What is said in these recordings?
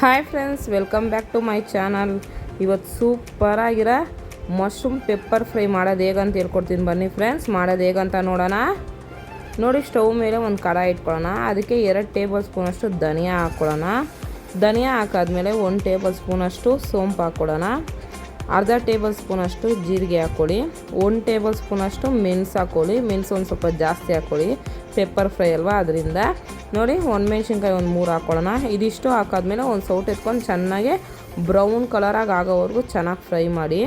Hi friends welcome back to my channel ಇವತ್ತು ಸೂಪರಾಗಿರೋ mushroom pepper fry ಮಾಡೋದು ಹೇಗಂತ ಹೇಳ್ಕೊಡ್ತೀನಿ ಬನ್ನಿ ಫ್ರೆಂಡ್ಸ್ ಮಾಡೋದು ಹೇಗಂತ ನೋಡೋಣ. ನೋಡಿ ಸ್ಟವ್ ಮೇಲೆ ಒಂದು ಕಡಾಯಿ ಇಟ್ಕೊಳ್ಳೋಣ. ಅದಕ್ಕೆ ಎರಡು ಟೇಬಲ್ ಸ್ಪೂನಷ್ಟು ಧನಿಯಾ ಹಾಕ್ಕೊಳ್ಳೋಣ. ಧನಿಯಾ ಹಾಕಾದ್ಮೇಲೆ ಒಂದು ಟೇಬಲ್ ಸ್ಪೂನಷ್ಟು ಸೋಂಪು ಹಾಕ್ಕೊಳ್ಳೋಣ. ಅರ್ಧ ಟೇಬಲ್ ಸ್ಪೂನಷ್ಟು ಜೀರಿಗೆ ಹಾಕ್ಕೊಳ್ಳಿ. ಒಂದು ಟೇಬಲ್ ಸ್ಪೂನಷ್ಟು ಮೆಣಸು ಹಾಕ್ಕೊಳ್ಳಿ. ಮೆಣಸು ಒಂದು ಸ್ವಲ್ಪ ಜಾಸ್ತಿ ಹಾಕ್ಕೊಳ್ಳಿ. ಪೆಪ್ಪರ್ ಫ್ರೈ ಅಲ್ವಾ? ಅದರಿಂದ ನೋಡಿ ಮೆಣಸಿನ್ಕಾಯಿ ಒಂದು ಮೂರು ಹಾಕ್ಕೊಳ್ಳೋಣ ಇದಿಷ್ಟು ಹಾಕಾದ್ಮೇಲೆ ಒಂದು ಸೌಟ್ ಎತ್ಕೊಂಡು ಚೆನ್ನಾಗಿ ಬ್ರೌನ್ ಕಲರಾಗಿ ಆಗೋವರೆಗೂ ಚೆನ್ನಾಗಿ ಫ್ರೈ ಮಾಡಿ.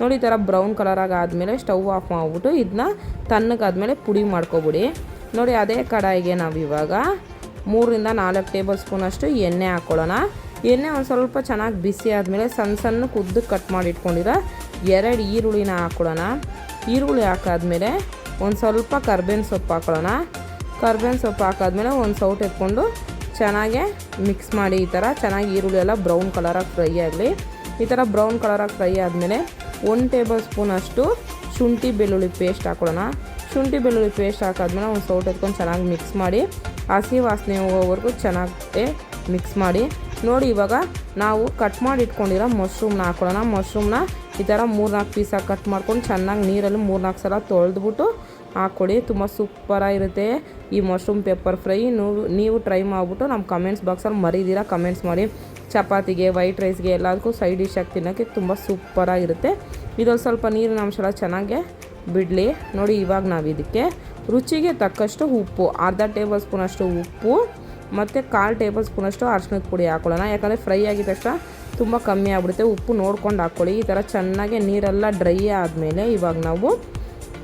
ನೋಡಿ, ಈ ಥರ ಬ್ರೌನ್ ಕಲರಾಗಿ ಆದಮೇಲೆ ಸ್ಟವ್ ಆಫ್ ಮಾಡಿಬಿಟ್ಟು ಇದನ್ನ ತಣ್ಣಗಾದ್ಮೇಲೆ ಪುಡಿ ಮಾಡ್ಕೊಬಿಡಿ. ನೋಡಿ, ಅದೇ ಕಡಾಯಿಗೆ ನಾವು ಇವಾಗ ಮೂರರಿಂದ ನಾಲ್ಕು ಟೇಬಲ್ ಸ್ಪೂನಷ್ಟು ಎಣ್ಣೆ ಹಾಕ್ಕೊಳ್ಳೋಣ ಎಣ್ಣೆ ಒಂದು ಸ್ವಲ್ಪ ಚೆನ್ನಾಗಿ ಬಿಸಿ ಆದಮೇಲೆ ಸಣ್ಣ ಸಣ್ಣ ಕುದ್ದು ಕಟ್ ಮಾಡಿ ಇಟ್ಕೊಂಡಿರೋ ಎರಡು ಈರುಳ್ಳಿನ ಹಾಕ್ಕೊಳ್ಳೋಣ ಈರುಳ್ಳಿ ಹಾಕಾದ್ಮೇಲೆ ಒಂದು ಸ್ವಲ್ಪ ಕರ್ಬೇವಿನ ಸೊಪ್ಪು ಹಾಕ್ಕೊಳ್ಳೋಣ ಕರ್ಬೇವಿನ ಸೊಪ್ಪು ಹಾಕಾದ್ಮೇಲೆ ಒಂದು ಸೌಟ್ ಎತ್ಕೊಂಡು ಚೆನ್ನಾಗೆ ಮಿಕ್ಸ್ ಮಾಡಿ ಈ ಥರ ಚೆನ್ನಾಗಿ ಈರುಳ್ಳಿ ಎಲ್ಲ ಬ್ರೌನ್ ಕಲರಾಗಿ ಫ್ರೈ ಆಗಲಿ. ಈ ಥರ ಬ್ರೌನ್ ಕಲರಾಗಿ ಫ್ರೈ ಆದಮೇಲೆ ಒಂದು ಟೇಬಲ್ ಸ್ಪೂನ್ ಅಷ್ಟು ಶುಂಠಿ ಬೆಳ್ಳುಳ್ಳಿ ಪೇಸ್ಟ್ ಹಾಕೊಳ್ಳೋಣ. ಶುಂಠಿ ಬೆಳ್ಳುಳ್ಳಿ ಪೇಸ್ಟ್ ಹಾಕಾದ್ಮೇಲೆ ಒಂದು ಸೌಟ್ ಎತ್ಕೊಂಡು ಚೆನ್ನಾಗಿ ಮಿಕ್ಸ್ ಮಾಡಿ ಹಸಿ ವಾಸನೆ ಹೋಗೋವರೆಗೂ ಚೆನ್ನಾಗಿ ಮಿಕ್ಸ್ ಮಾಡಿ. ನೋಡಿ ಇವಾಗ ನಾವು ಕಟ್ ಮಾಡಿ ಇಟ್ಕೊಂಡಿರೋ ಮಶ್ರೂಮ್ನ ಹಾಕೊಳ್ಳೋಣ. ಮಶ್ರೂಮ್ನ ಈ ಥರ ಮೂರ್ನಾಲ್ಕು ಪೀಸಾಗಿ ಕಟ್ ಮಾಡ್ಕೊಂಡು ಚೆನ್ನಾಗಿ ನೀರಲ್ಲಿ ಮೂರ್ನಾಲ್ಕು ಸಲ ತೊಳೆದ್ಬಿಟ್ಟು ಹಾಕ್ಕೊಡಿ ತುಂಬ ಸೂಪರಾಗಿರುತ್ತೆ. ಈ ಮಶ್ರೂಮ್ ಪೆಪ್ಪರ್ ಫ್ರೈ ನೀವು ನೀವು ಟ್ರೈ ಮಾಡಿಬಿಟ್ಟು ನಮ್ಮ ಕಮೆಂಟ್ಸ್ ಬಾಕ್ಸಲ್ಲಿ ಮರಿದಿರ ಕಮೆಂಟ್ಸ್ ಮಾಡಿ. ಚಪಾತಿಗೆ ವೈಟ್ ರೈಸ್ಗೆ ಎಲ್ಲದಕ್ಕೂ ಸೈಡ್ ಡಿಶ್ ತಿನ್ನೋಕ್ಕೆ ತುಂಬ ಸೂಪರಾಗಿರುತ್ತೆ. ಇದೊಂದು ಸ್ವಲ್ಪ ನೀರಿನ ಅಂಶ ಎಲ್ಲ ಚೆನ್ನಾಗೆ ಬಿಡಲಿ. ನೋಡಿ, ಇವಾಗ ನಾವು ಇದಕ್ಕೆ ರುಚಿಗೆ ತಕ್ಕಷ್ಟು ಉಪ್ಪು, ಅರ್ಧ ಟೇಬಲ್ ಸ್ಪೂನಷ್ಟು ಉಪ್ಪು ಮತ್ತು ಕಾಲು ಟೇಬಲ್ ಸ್ಪೂನಷ್ಟು ಅರ್ಶಿನದ ಪುಡಿ ಹಾಕೊಳ್ಳೋಣ. ಯಾಕಂದರೆ ಫ್ರೈ ಆಗಿದ ತಕ್ಷಣ ತುಂಬ ಕಮ್ಮಿ ಆಗ್ಬಿಡುತ್ತೆ. ಉಪ್ಪು ನೋಡ್ಕೊಂಡು ಹಾಕ್ಕೊಳ್ಳಿ ಈ ಥರ ಚೆನ್ನಾಗಿ ನೀರೆಲ್ಲ ಡ್ರೈ ಆದಮೇಲೆ ಇವಾಗ ನಾವು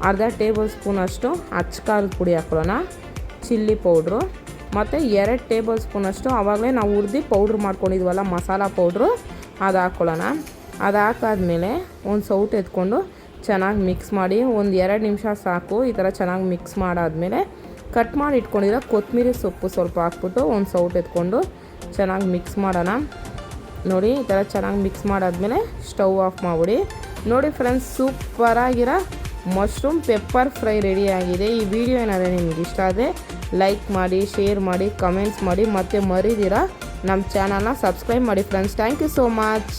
ಅರ್ಧ ಟೇಬಲ್ ಸ್ಪೂನಷ್ಟು ಅಚ್ಕಾರದ ಪುಡಿ ಹಾಕೊಳ್ಳೋಣ, ಚಿಲ್ಲಿ ಪೌಡ್ರು. ಮತ್ತು ಎರಡು ಟೇಬಲ್ ಸ್ಪೂನಷ್ಟು ಆವಾಗಲೇ ನಾವು ಹುರಿದು ಪೌಡ್ರ್ ಮಾಡ್ಕೊಂಡಿದ್ವಲ್ಲ, ಮಸಾಲ ಪೌಡ್ರು, ಅದು ಹಾಕ್ಕೊಳ್ಳೋಣ ಅದು ಹಾಕಾದ್ಮೇಲೆ ಒಂದು ಸೌಟ್ ಎತ್ಕೊಂಡು ಚೆನ್ನಾಗಿ ಮಿಕ್ಸ್ ಮಾಡಿ ಒಂದು ಎರಡು ನಿಮಿಷ ಸಾಕು, ಈ ಥರ ಚೆನ್ನಾಗಿ ಮಿಕ್ಸ್ ಮಾಡಾದಮೇಲೆ ಕಟ್ ಮಾಡಿ ಇಟ್ಕೊಂಡಿರೋ ಕೊತ್ತಂಬರಿ ಸೊಪ್ಪು ಸ್ವಲ್ಪ ಹಾಕ್ಬಿಟ್ಟು ಒಂದು ಸೌಟ್ ಎತ್ಕೊಂಡು ಚೆನ್ನಾಗಿ ಮಿಕ್ಸ್ ಮಾಡೋಣ. ನೋಡಿ, ಈ ಥರ ಚೆನ್ನಾಗಿ ಮಿಕ್ಸ್ ಮಾಡಾದ್ಮೇಲೆ ಸ್ಟವ್ ಆಫ್ ಮಾಡಿಬಿಡಿ. ನೋಡಿ ಫ್ರೆಂಡ್ಸ್, ಸೂಪರಾಗಿರೋ ಮಶ್ರೂಮ್ ಪೆಪ್ಪರ್ ಫ್ರೈ ರೆಡಿ ಆಗಿದೆ. ಈ ವಿಡಿಯೋ ಏನಾದರೆ ನಿಮ್ಗೆ ಇಷ್ಟ ಆದರೆ ಲೈಕ್ ಮಾಡಿ, ಶೇರ್ ಮಾಡಿ, ಕಮೆಂಟ್ಸ್ ಮಾಡಿ, ಮತ್ತು ಮರಿದಿರ ನಮ್ಮ ಚಾನಲ್ನ ಸಬ್ಸ್ಕ್ರೈಬ್ ಮಾಡಿ friends thank you so much